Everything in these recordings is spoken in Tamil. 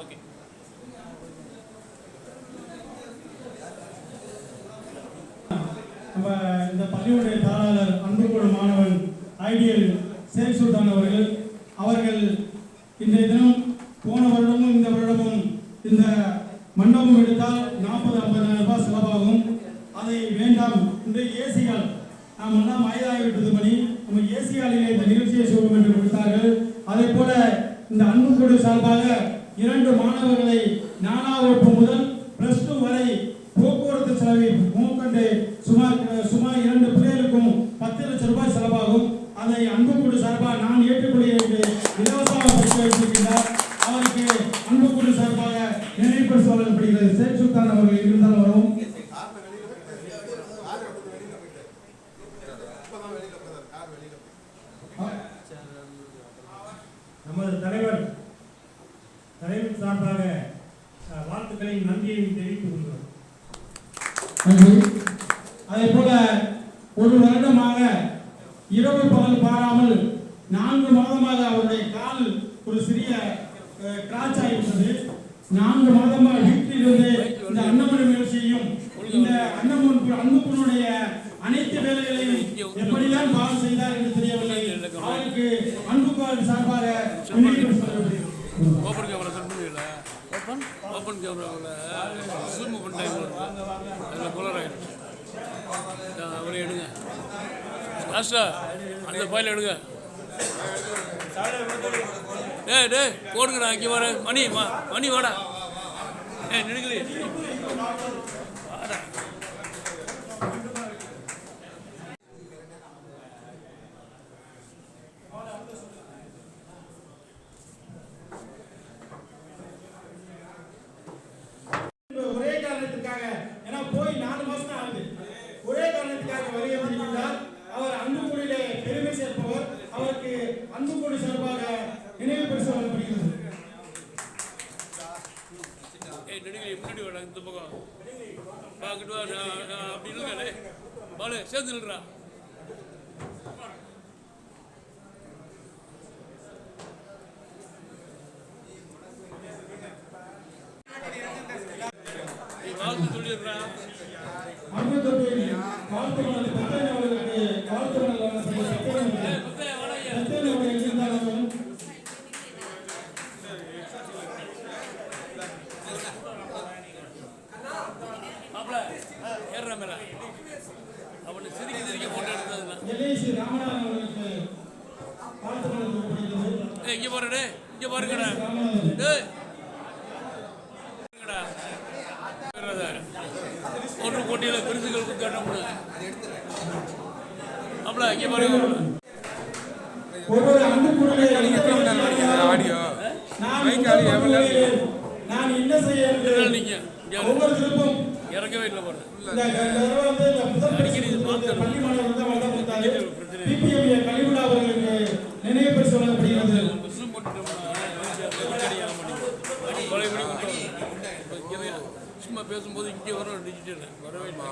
ஓகே. நம்ம இந்த பள்ளியுடைய அன்பு அன்புக்கூட மாணவன் ஐடியல் சேக் சுல்தான் அவர்கள். அவர்கள் இன்றைய தினம் போன வருடமும் இந்த வருடமும் இந்த மண்டபம் எடுத்தால் நாற்பது ஐம்பதாயிரம் ரூபாய் செலவாகும். அதை வேண்டாம். இன்றைய ஏசிகள் நாம் எல்லாம் வயதாகிவிட்டது பணி நம்ம ஏசியாலிலே இந்த நிகழ்ச்சியை செய்வோம் என்று கொடுத்தார்கள். அதே போல இந்த அன்புக்கூடு சார்பாக இரண்டு மாணவர்களை நாலாம் வகுப்பு முதல் பிளஸ் டூ வரை போக்குவரத்து செலவை மூக்கண்டு சுமார் சுமார் இரண்டு பிள்ளைகளுக்கும் பத்து லட்சம் ரூபாய் செலவாகும் அதை அன்புக்குழு சார்பாக நான் ஏற்றுக்கொள்கிறேன் என்று இலவசமாக பெற்று வைத்திருக்கின்றார் அவருக்கு அன்புக்குழு சார்பாக நினைவு பரிசு வழங்கப்படுகிறது சேக் சுல்தான் அவர்கள் இருந்தால் வரும் நமது தலைவர் தலைவர் சார்பாக வாழ்த்துக்களையும் நன்றியையும் தெரிவித்துக் கொள்கிறோம். நன்றி. அதே போல ஒரு வருடமாக இரவு பகல் பாராமல் நான்கு மாதமாக அவருடைய கால் ஒரு சிறிய கிராச் ஆகிவிட்டது நான்கு மாதமாக வீட்டில் இருந்து இந்த அன்னமணி நிகழ்ச்சியையும் இந்த அன்னமன் அன்புக்குனுடைய லாஸ்டா அந்த ஃபைல் எடுங்க. ஏ டேய் போடுங்கடா இங்கே வர மணி மா மணி வாடா. ஏ நினைக்கிறேன் வாடா இந்த ஒரே காரணத்துக்காக ஏன்னா போய் நாலு மாசம் தான் ஆகுது ஒரே காரணத்துக்காக வருகை தந்திருக்கிறார் அவர் அன்புக்குடியிலே பெருமை சேர்ப்பவர் அவருக்கு அன்புக்குடி சார்பாக நினைவு பரிசு வழங்கப்படுகிறது ஏய் நடிகை முன்னாடி வாடா இந்த பக்கம். பார்க்கட்டு வா பாலு சேர்ந்து நில்றா. ஏய் இங்க பாரு டேய் இங்க பாருங்கடா. வர்றத. ஒன்று போட்டியில் பரிசுகளுக்கு கட்டணும் மாப்பிள இங்க பாருங்க ஆடியோ நான் என்ன செய்ய நீங்க இறக்கவே இல்லை தடவை வந்து இந்த முதல் பரிசு இந்த பள்ளி மாணவர்கள் தான் வழங்கப்பட்டாரு. PPMA கலிமுல்லா அவர்களுக்கு நினைவு பரிசு வழங்கப்படுகிறது முஸ்லிம் போட்டுட்டோம்னா கிடையாது பழையபடி கொண்டு வரணும். இங்க சும்மா பேசும்போது இங்கே வரும் டிஜிட்டல் வரவே இல்லை.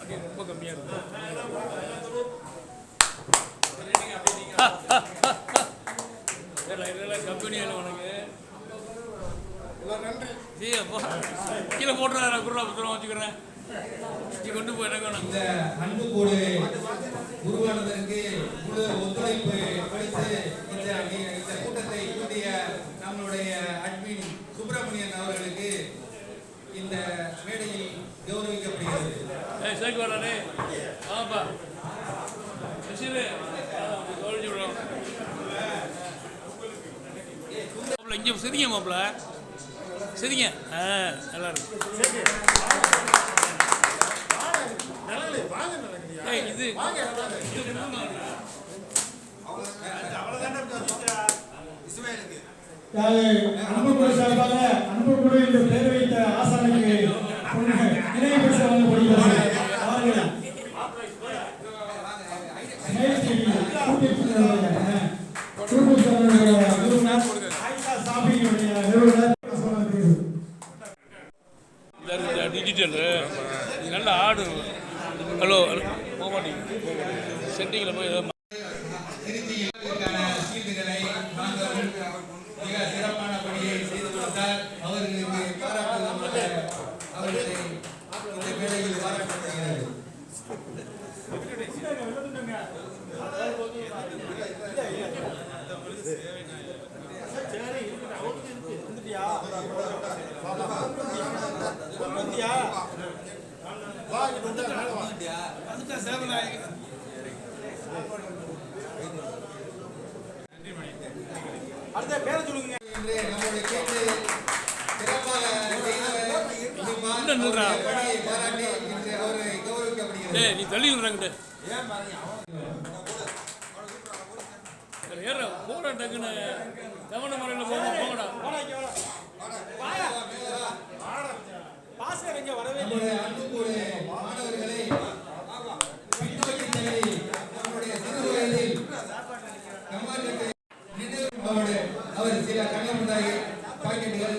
அது ரொம்ப கம்மியாக இருக்கு. கம்பெனியில் உனக்கு? ஜி அப்பா. கீழே போட்டுறா குருடா புத்தகம் வச்சுக்கிறேன். நீ கொண்டு போய் எனக்கு வேணும். இந்த உருவானதற்கு முழு ஒத்துழைப்பு அளித்து இந்த இந்த கூட்டத்தை கூட்டிய நம்மளுடைய அட்மின் சுப்பிரமணியன் அவர்களுக்கு இந்த மேடையில் கௌரவிக்கப்படுகிறது ஏய் சேர்க்கு ஆமாப்பா மாப்பிள்ள இங்கே சரிங்க மாப்பிள்ள. சரிங்க. ஆ நல்லா இருக்கு. இது இது சார்பாக அன்புக்குடி என்று பெயர் வைத்த ஆசானுக்கு நினைவு பரிசு வழங்கப்படுகிறது. பாராட்டி இன்று அவரை கௌரவிக்கப்படுகிறது. டேய் நீ தள்ளி விடுறாங்கட்டு ஏற போடா டக்குன்னு. தவணை முறையில் போங்க போங்கடா. போடா இங்க வரவே இல்லை மாணவர்களை பின்னோக்கி தள்ளி நம்முடைய சிறு வயதில் கம்மாண்டத்தை நினைவு அவருடைய அவர் சில கண்ணமுண்டாய் பாக்கெட்டுகள்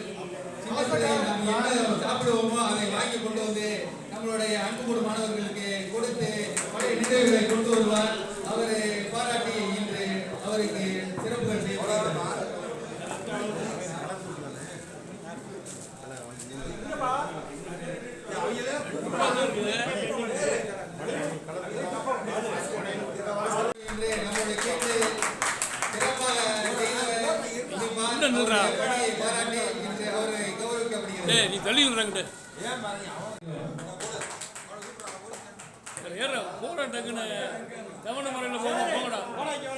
சின்ன பிள்ளைகள் நாம் என்ன சாப்பிடுவோமோ அதை வாங்கி கொண்டு வந்து நம்மளுடைய அன்புக்கூட மாணவர்களுக்கு கொடுத்து பழைய நினைவுகளை கொண்டு வருவார் அவரை பாராட்டி இன்று அவருக்கு சிறப்புகள் செய்யப்படுகிறது இன்று நம்முடைய கேட்டு சிறப்பாக செய்தவர் என்ன நில்றா? பணியை பாராட்டி இன்று அவரை கௌரவிக்கப்படுகிறது டேய் நீ தள்ளி விடுறாங்கட்டு ஏற டக்குன்னு முறையில்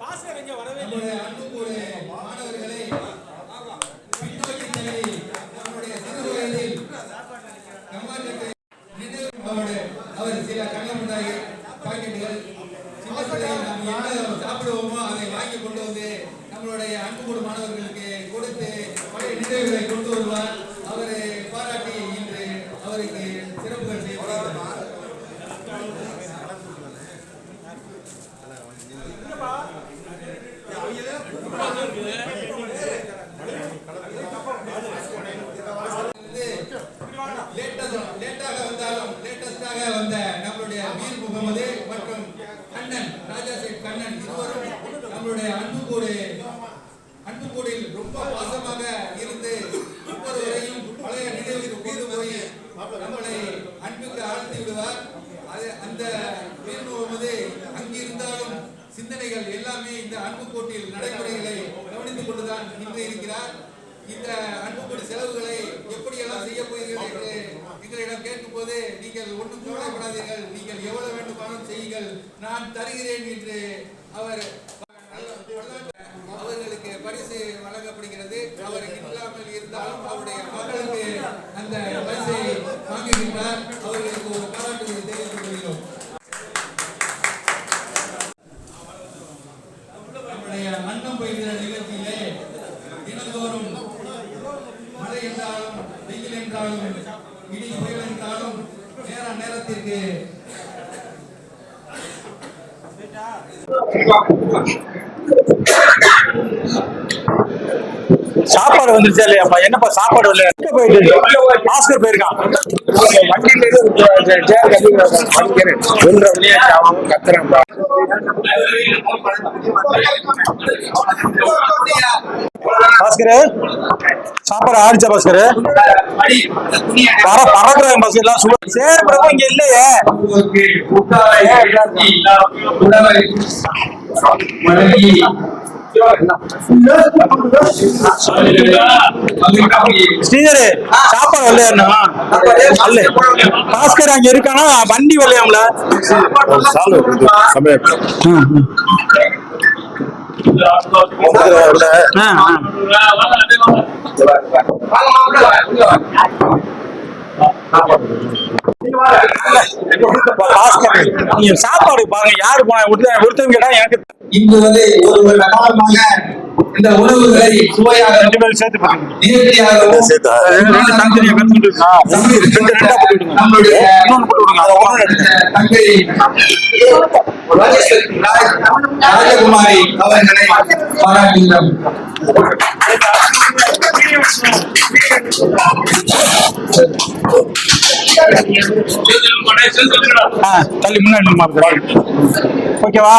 பாஸ்கர் இங்க வரவே இல்லை மாணவர்களை பின்னோக்கி தள்ளி நம்முடைய சிறு வயதில் அவர் சில பாக்கெட்டுகள் சின்ன நாம் என்ன சாப்பிடுவோமோ அதை வாங்கி கொண்டு வந்து நம்மளுடைய அன்புக்கூட மாணவர்களுக்கு கொடுத்து நினைவுகளை கொண்டு வருவார். அவரை போது நீங்கள் ஒன்றும் கவலைப்படாதீர்கள். நீங்கள் எவ்வளவு வேண்டுமானாலும் செய்யுங்கள். நான் தருகிறேன் என்று அவர் அவர்களுக்கு பரிசு வழங்கப்படுகிறது. அவருக்கு சாப்பாடு வந்துருச்சா இல்லையாப்பா? என்னப்பா சாப்பாடு எங்க போயிட்டு ஆஸ்கர் போயிருக்கான். பாஸ்கர் சாப்பாடு ஆடிச்சா பாஸ்கர் பற பறக்குறாங்க பாஸ்கர் எல்லாம் சுவர் சேர்ப்படப்ப இங்க இல்லையே. ஸ்ரீதர் சாப்பாடு வரலையா அல்ல பாஸ்கர் அங்க இருக்கானா? வண்டி. பாஸ்கர் நீங்க சாப்பாடு பாருங்க யாரு போனா ஒருத்தன் ஒருத்தன் கேட்டா எனக்கு இங்கு வந்து ஒரு காலமாக இந்த உணவுகளை சுவையாக ராஜகுமாரி அவர்களை பாராட்டுகிறோம். ஆ, தள்ளி முன்னாடி நில்லுமா, ஓகேவா?